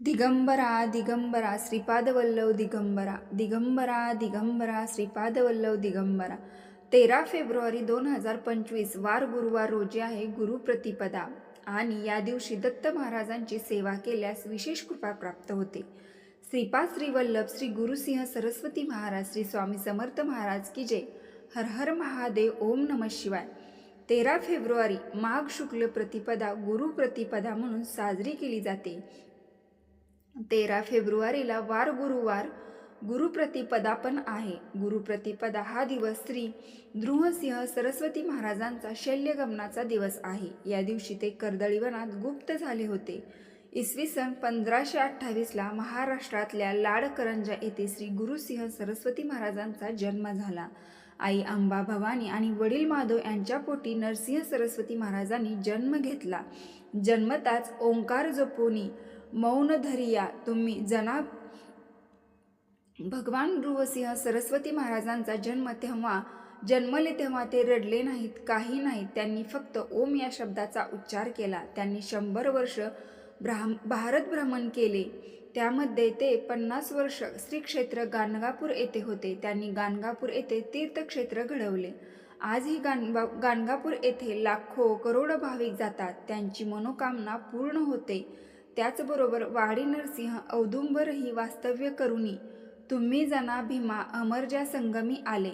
दिगंबरा दिगंबरा श्रीपादवल्लव दिगंबरा दिगंबरा दिगंबरा श्रीपादवल्लव दिगंबरा. तेरा फेब्रुवारी दोन हजार पंचवीस वार गुरुवार रोजी आहे गुरुप्रतिपदा आणि या दिवशी दत्त महाराजांची सेवा केल्यास विशेष कृपा प्राप्त होते. श्रीपाद श्रीवल्लभ श्री गुरुसिंह सरस्वती महाराज श्री स्वामी समर्थ महाराज की जय. हर हर महादेव ओम नम शिवाय. तेरा फेब्रुवारी माघ शुक्ल प्रतिपदा गुरुप्रतिपदा म्हणून साजरी केली जाते. तेरा फेब्रुवारीला वार गुरुवार गुरुप्रतिपदा पण आहे. गुरुप्रतिपदा हा दिवस श्री ध्रुवसिंह सरस्वती महाराजांचा शल्यगमनाचा दिवस आहे. या दिवशी ते कर्दळीवनात गुप्त झाले होते. इसवी सन पंधराशे अठ्ठावीसला महाराष्ट्रातल्या लाडकरंजा येथे श्री गुरुसिंह सरस्वती महाराजांचा जन्म झाला. आई अंबा भवानी आणि वडील माधव यांच्या पोटी नरसिंह सरस्वती महाराजांनी जन्म घेतला. जन्मताच ओंकार जपोनी मौन धरिया तुम्ही जना भगवान ध्रुवसिंह सरस्वती महाराजांचा जन्म तेव्हा जन्मले तेव्हा ते रडले नाहीत काही नाहीत. त्यांनी फक्त ओम या शब्दाचा उच्चार केला. त्यांनी शंभर वर्ष ब्राह्म भारत भ्रमण केले. त्यामध्ये ते पन्नास वर्ष श्री क्षेत्र गाणगापूर येथे होते. त्यांनी गाणगापूर येथे तीर्थक्षेत्र घडवले. आजही गाणगा गाणगापूर येथे लाखो करोड भाविक जातात. त्यांची मनोकामना पूर्ण होते. त्याचबरोबर वाडी नरसिंह औदुंबरही वास्तव्य करुनी. तुम्ही जना भीमा अमरजा संगमी आले.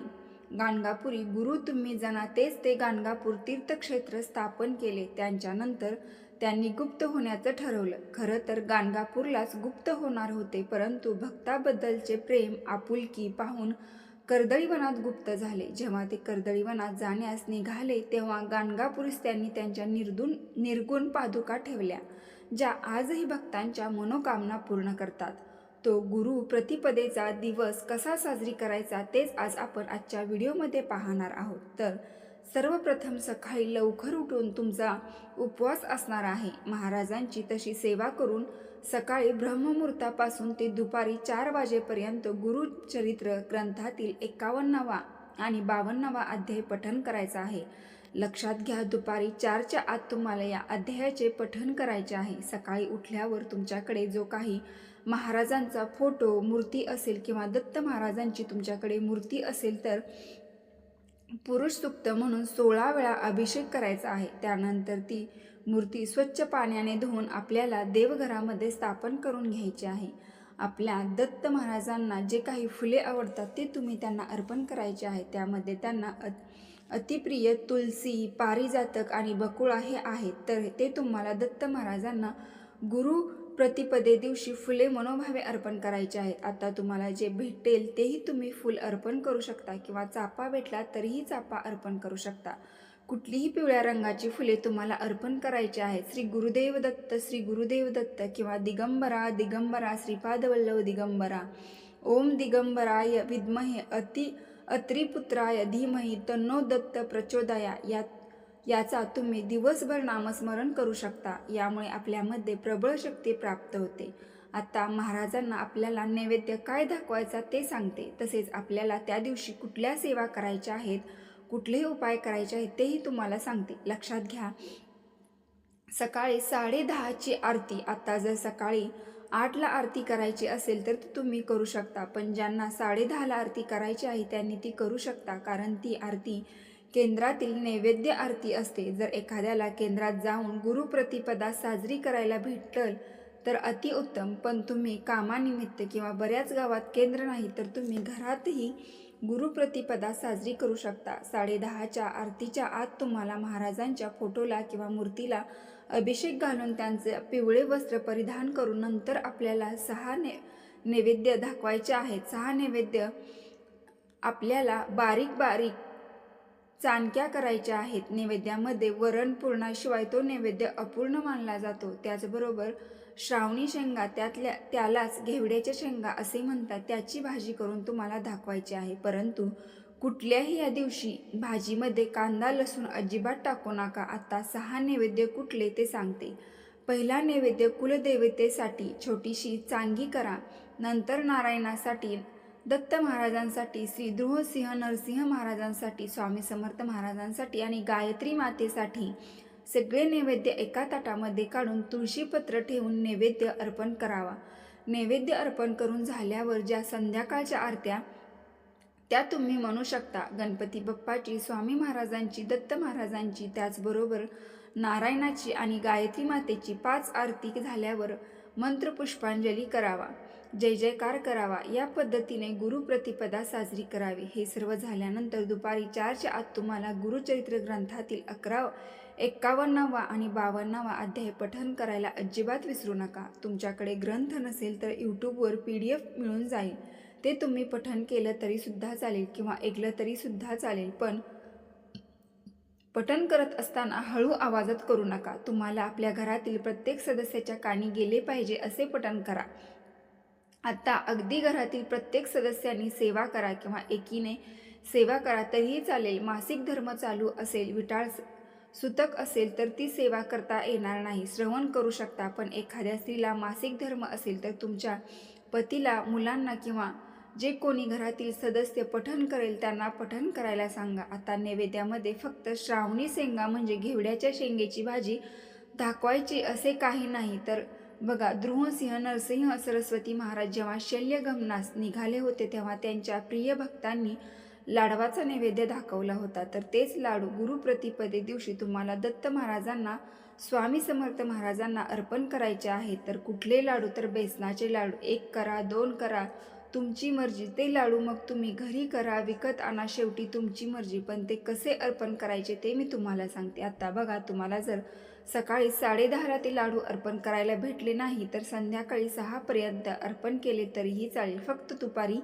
गाणगापुरी गुरु तुम्ही जना तेच ते गाणगापूर तीर्थक्षेत्र स्थापन केले. त्यांच्यानंतर त्यांनी गुप्त होण्याचं ठरवलं. खरं तर गाणगापूरलाच गुप्त होणार होते परंतु भक्ताबद्दलचे प्रेम आपुलकी पाहून कर्दळीवनात गुप्त झाले. जेव्हा ते कर्दळीवनात जाण्यास निघाले तेव्हा गाणगापुरीस त्यांनी त्यांच्या निर्दुण निर्गुण पादुका ठेवल्या. ज्या आजही भक्तांच्या मनोकामना पूर्ण करतात. तो गुरु प्रतिपदेचा दिवस कसा साजरी करायचा तेच आज आपण आजच्या व्हिडिओमध्ये पाहणार आहोत. तर सर्वप्रथम सकाळी लवकर उठून तुमचा उपवास असणार आहे. महाराजांची तशी सेवा करून सकाळी ब्रह्ममुहूर्तापासून ते दुपारी चार वाजेपर्यंत गुरुचरित्र ग्रंथातील एकावन्नावा आणि बावन्नावा अध्याय पठन करायचा आहे. लक्षात घ्या दुपारी चारच्या आत तुम्हाला या अध्यायाचे पठण करायचे आहे. सकाळी उठल्यावर तुमच्याकडे जो काही महाराजांचा फोटो मूर्ती असेल किंवा दत्त महाराजांची तुमच्याकडे मूर्ती असेल तर पुरुष सुक्त म्हणून सोळा वेळा अभिषेक करायचा आहे. त्यानंतर ती मूर्ती स्वच्छ पाण्याने धुवून आपल्याला देवघरामध्ये स्थापन करून घ्यायची आहे. आपल्या दत्त महाराजांना जे काही फुले आवडतात ते तुम्ही त्यांना अर्पण करायचे आहे. त्यामध्ये त्यांना अ अतिप्रिय तुलसी पारिजातक आणि बकुळा हे आहेत. तर ते तुम्हाला दत्त महाराजांना गुरु प्रतिपदे दिवशी फुले मनोभावे अर्पण करायचे आहेत. आता तुम्हाला जे भेटेल तेही तुम्ही फुल अर्पण करू शकता किंवा चापा भेटला तरीही चापा अर्पण करू शकता. कुठलीही पिवळ्या रंगाची फुले तुम्हाला अर्पण करायची आहेत. श्री गुरुदेव दत्त श्री गुरुदेव दत्त किंवा दिगंबरा दिगंबरा श्रीपादवल्लभ दिगंबरा. ओम दिगंबराय विद्महे अति अत्रिपुत्राय धीमही तन्नो दत्त प्रचोदया या याचा तुम्ही दिवसभर नामस्मरण करू शकता. यामुळे आपल्यामध्ये प्रबळ शक्ती प्राप्त होते. आता महाराजांना आपल्याला नैवेद्य काय दाखवायचा ते सांगते. तसेच आपल्याला त्या दिवशी कुठल्या सेवा करायच्या आहेत कुठलेही उपाय करायचे आहेत तेही तुम्हाला सांगते. लक्षात घ्या. सकाळी साडे दहाची आरती. आता जर सकाळी आठला आरती करायची असेल तर ती तुम्ही करू शकता. पण ज्यांना साडे दहाला आरती करायची आहे त्यांनी ती करू शकता. कारण ती आरती केंद्रातील नैवेद्य आरती असते. जर एखाद्याला केंद्रात जाऊन गुरुप्रतिपदा साजरी करायला भेटल तर अतिउत्तम पण तुम्ही कामानिमित्त किंवा बऱ्याच गावात केंद्र नाही तर तुम्ही घरातही गुरुप्रतिपदा साजरी करू शकता. साडेदहाच्या आरतीच्या आत तुम्हाला महाराजांच्या फोटोला किंवा मूर्तीला अभिषेक घालून त्यांचे पिवळे वस्त्र परिधान करून नंतर आपल्याला सहा ने नैवेद्य दाखवायचे आहेत. सहा नैवेद्य आपल्याला बारीक बारीक चाणक्या करायच्या आहेत. नैवेद्यामध्ये वरण पूर्णाशिवाय तो नैवेद्य अपूर्ण मानला जातो. त्याचबरोबर श्रावणी शेंगा त्यातल्या त्यालाच घेवड्याच्या शेंगा असे म्हणतात. त्याची भाजी करून तुम्हाला दाखवायची आहे. परंतु कुठल्याही या दिवशी भाजीमध्ये कांदा लसूण अजिबात टाकू नका. आता सहा नैवेद्य कुठले ते सांगते. पहिला नैवेद्य कुलदेवतेसाठी छोटीशी चांगी करा. नंतर नारायणासाठी दत्त महाराजांसाठी श्री ध्रुवसिंह नरसिंह महाराजांसाठी स्वामी समर्थ महाराजांसाठी आणि गायत्री मातेसाठी सगळे नैवेद्य एका ताटामध्ये काढून तुळशीपत्र ठेवून नैवेद्य अर्पण करावा. नैवेद्य अर्पण करून झाल्यावर ज्या संध्याकाळच्या आरत्या त्या तुम्ही म्हणू शकता गणपती बाप्पाची स्वामी महाराजांची दत्त महाराजांची त्याचबरोबर नारायणाची आणि गायत्री मातेची पाच आरती झाल्यावर मंत्रपुष्पांजली करावा. जय जयकार करावा. या पद्धतीने गुरुप्रतिपदा साजरी करावी. हे सर्व झाल्यानंतर दुपारी चारच्या आत तुम्हाला गुरुचरित्र ग्रंथातील अकरा एक्कावन्नावा आणि बावन्नावा अध्याय पठन करायला अजिबात विसरू नका. तुमच्याकडे ग्रंथ नसेल तर यूट्यूबवर पी डी एफ मिळून जाईल. ते तुम्ही पठन केलं तरीसुद्धा चालेल किंवा ऐकलं तरीसुद्धा चालेल पण पठन करत असताना हळू आवाजात करू नका. तुम्हाला आपल्या घरातील प्रत्येक सदस्याच्या कानी गेले पाहिजे असे पठन करा. आत्ता अगदी घरातील प्रत्येक सदस्यांनी सेवा करा किंवा एकीने सेवा करा तरीही चालेल. मासिक धर्म चालू असेल विटाळ सुतक असेल तर ती सेवा करता येणार नाही. श्रवण करू शकता पण एखाद्या स्त्रीला मासिक धर्म असेल तर तुमच्या पतीला मुलांना किंवा जे कोणी घरातील सदस्य पठण करेल त्यांना पठण करायला सांगा. आता नैवेद्यामध्ये फक्त श्रावणी शेंगा म्हणजे घेवड्याच्या शेंगेची भाजी दाखवायची असे काही नाही. तर बघा ध्रुवसिंह नरसिंह सरस्वती महाराज जेव्हा शल्यगमनास निघाले होते तेव्हा त्यांच्या प्रिय भक्तांनी लाडवाचा नैवेद्य दाखवला होता. तर तेच लाडू गुरुप्रतिपदे दिवशी तुम्हाला दत्त महाराजांना स्वामी समर्थ महाराजांना अर्पण करायचे आहेत. तर कुठले लाडू? तर बेसनाचे लाडू. एक करा दोन करा तुमची मर्जी ते लाडू मग तुम्ही घरी करा विकत आणा शेवटी तुमची मर्जी. पण ते कसे अर्पण करायचे ते मी तुम्हाला सांगते. आता बघा तुम्हाला जर सकाळी साडेदहाला ते लाडू अर्पण करायला भेटले नाही तर संध्याकाळी सहापर्यंत अर्पण केले तरीही चालेल. फक्त दुपारी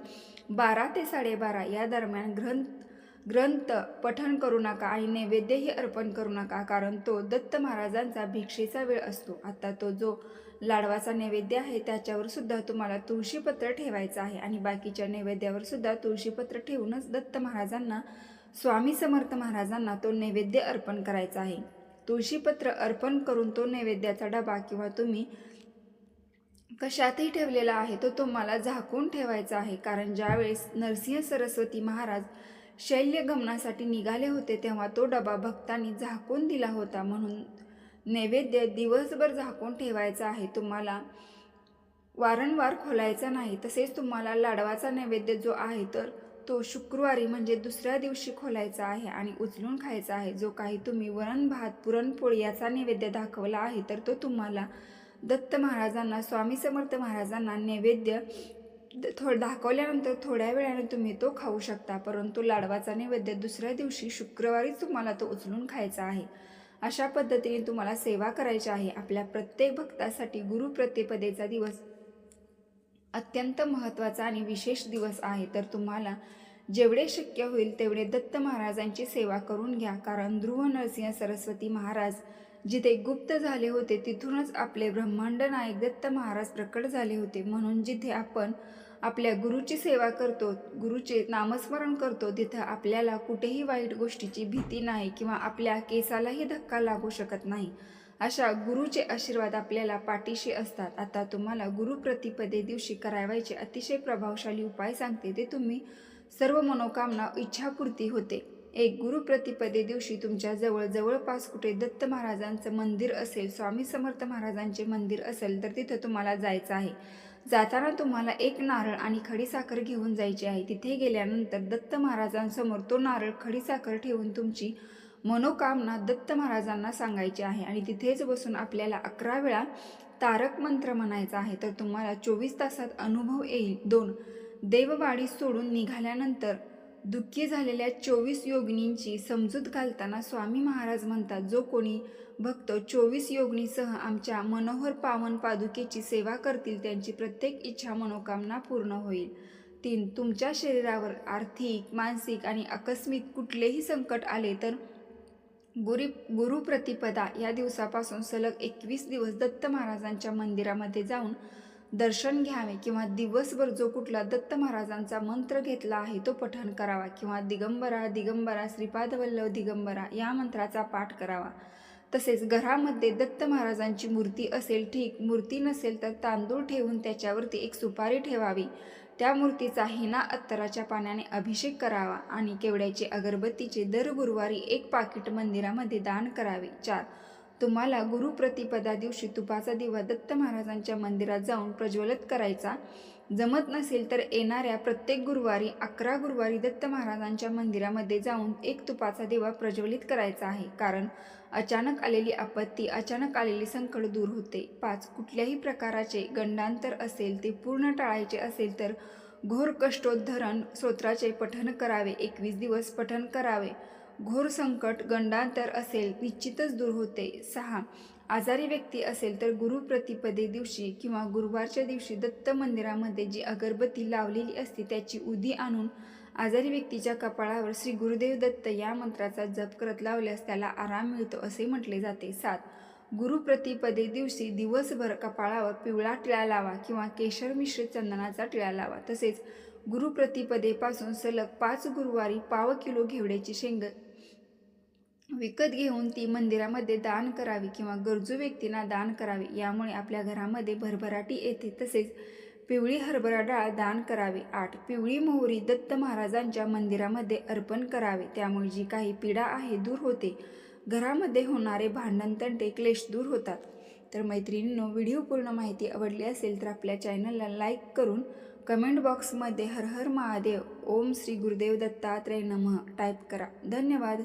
बारा ते साडेबारा या दरम्यान ग्रंथ ग्रंथ पठण करू नका आणि नैवेद्यही अर्पण करू नका कारण तो दत्त महाराजांचा भिक्षेचा वेळ असतो. आता तो जो लाडवाचा नैवेद्य आहे त्याच्यावर सुद्धा तुम्हाला तुळशीपत्र ठेवायचं आहे. आणि बाकीच्या नैवेद्यावर सुद्धा तुळशीपत्र ठेवूनच दत्त महाराजांना स्वामी समर्थ महाराजांना तो नैवेद्य अर्पण करायचा आहे. तुळशीपत्र अर्पण करून तो नैवेद्याचा डबा किंवा तुम्ही कशातही ठेवलेला आहे तो तुम्हाला झाकून ठेवायचा आहे. कारण ज्यावेळेस नरसिंह सरस्वती महाराज शैल्यगमनासाठी निघाले होते तेव्हा तो डबा भक्तांनी झाकून दिला होता. म्हणून नैवेद्य दिवसभर झाकून ठेवायचा आहे. तुम्हाला वारंवार खोलायचा नाही तसेच तुम्हाला लाडवाचा नैवेद्य जो आहे तर तो शुक्रवारी म्हणजे दुसऱ्या दिवशी खोलायचा आहे आणि उचलून खायचा आहे. जो काही तुम्ही वरण भात पुरणपोळी याचा नैवेद्य दाखवला आहे तर तो तुम्हाला दत्त महाराजांना स्वामी समर्थ महाराजांना नैवेद्य थो दाखवल्यानंतर थोड्या वेळाने तुम्ही तो खाऊ शकता. परंतु लाडवाचा नैवेद्य दुसऱ्या दिवशी शुक्रवारीच तुम्हाला तो उचलून खायचा आहे. अशा पद्धतीने तुम्हाला सेवा करायची आहे. आपल्या प्रत्येक भक्तासाठी गुरुप्रतिपदेचा दिवस अत्यंत महत्त्वाचा आणि विशेष दिवस आहे. तर तुम्हाला जेवढे शक्य होईल तेवढे दत्त महाराजांची सेवा करून घ्या. कारण ध्रुव नरसिंह सरस्वती महाराज जिथे गुप्त झाले होते तिथूनच आपले ब्रह्मांड नायक दत्त महाराज प्रकट झाले होते. म्हणून जिथे आपण आपल्या गुरुची सेवा करतो गुरुचे नामस्मरण करतो तिथं आपल्याला कुठेही वाईट गोष्टीची भीती नाही किंवा आपल्या केसालाही धक्का लागू शकत नाही. अशा गुरुचे आशीर्वाद आपल्याला पाठीशी असतात. आता तुम्हाला गुरुप्रतिपदे दिवशी करावायचे अतिशय प्रभावशाली उपाय सांगते. ते तुम्ही सर्व मनोकामना इच्छापूर्ती होते. एक गुरुप्रतिपदे दिवशी तुमच्या जवळ जवळपास कुठे दत्त महाराजांचं मंदिर असेल स्वामी समर्थ महाराजांचे मंदिर असेल तर तिथं तुम्हाला जायचं आहे. जाताना तुम्हाला एक नारळ आणि खडीसाखर घेऊन जायची आहे. तिथे गेल्यानंतर दत्त महाराजांसमोर तो नारळ खडीसाखर ठेवून तुमची मनोकामना दत्त महाराजांना सांगायची आहे. आणि तिथेच बसून आपल्याला अकरा वेळा तारक मंत्र म्हणायचा आहे. तर तुम्हाला चोवीस तासात अनुभव येईल. दोन देववाडी सोडून निघाल्यानंतर दुःखी झालेल्या चोवीस योगिनींची समजूत घालताना स्वामी महाराज म्हणतात जो कोणी भक्त चोवीस योगिनीसह आमच्या मनोहर पावन पादुकेची सेवा करतील त्यांची प्रत्येक इच्छा मनोकामना पूर्ण होईल. तीन तुमच्या शरीरावर आर्थिक मानसिक आणि आकस्मिक कुठलेही संकट आले तर गुरी गुरुप्रतिपदा या दिवसापासून सलग एकवीस दिवस दत्त महाराजांच्या मंदिरामध्ये जाऊन दर्शन घ्यावे किंवा दिवसभर जो कुठला दत्त महाराजांचा मंत्र घेतला आहे तो पठण करावा किंवा दिगंबरा दिगंबरा श्रीपादवल्लव दिगंबरा या मंत्राचा पाठ करावा. तसेच घरामध्ये दत्त महाराजांची मूर्ती असेल ठीक. मूर्ती नसेल तर तांदूळ ठेवून त्याच्यावरती एक सुपारी ठेवावी. त्या मूर्तीचा हिना अत्तराच्या पाण्याने अभिषेक करावा आणि केवड्याचे अगरबत्तीचे दर गुरुवारी एक पाकिट मंदिरामध्ये दान करावे. चार. तुम्हाला गुरुप्रतिपदा दिवशी तुपाचा दिवा दत्त महाराजांच्या मंदिरात जाऊन प्रज्वलित करायचा. जमत नसेल तर येणाऱ्या प्रत्येक गुरुवारी अकरा गुरुवारी दत्त महाराजांच्या मंदिरामध्ये जाऊन एक तुपाचा दिवा प्रज्वलित करायचा आहे. कारण अचानक आलेली आपत्ती अचानक आलेली संकट दूर होते. पाच कुठल्याही प्रकाराचे गंडांतर असेल ते पूर्ण टाळायचे असेल तर घोर कष्टोद्धरण स्तोत्राचे पठण करावे. एकवीस दिवस पठण करावे. घोर संकट गंडांतर असेल निश्चितच दूर होते. सहा. आजारी व्यक्ती असेल तर गुरुप्रतिपदे दिवशी किंवा गुरुवारच्या दिवशी दत्त मंदिरामध्ये जी अगरबत्ती लावलेली असते त्याची उदी आणून आजारी व्यक्तीच्या कपाळावर श्री गुरुदेव दत्त या मंत्राचा जप करत लावल्यास त्याला आराम मिळतो असे म्हटले जाते. सात. गुरुप्रतिपदे दिवशी दिवसभर कपाळावर पिवळा टिळा लावा किंवा केशर मिश्रित चंदनाचा टिळा लावा. तसेच गुरुप्रतिपदेपासून सलग पाच गुरुवारी पाव किलो घेवड्याची शेंग विकत घेऊन ती मंदिरामध्ये दान करावी किंवा गरजू व्यक्तींना दान करावी यामुळे आपल्या घरामध्ये भरभराटी येते. तसेच पिवळी हरभरा डाळ दान करावे. आठ. पिवळी मोहरी दत्त महाराजांच्या मंदिरामध्ये अर्पण करावे. त्यामुळे जी काही पीडा आहे दूर होते. घरामध्ये होणारे भांडण तंटे क्लेश दूर होतात. तर मैत्रिणींनो व्हिडिओ पूर्ण माहिती आवडली असेल तर आपल्या चॅनलला लाईक करून कमेंट बॉक्समध्ये हर हर महादेव ओम श्री गुरुदेव दत्तात्रय नमः टाईप करा. धन्यवाद.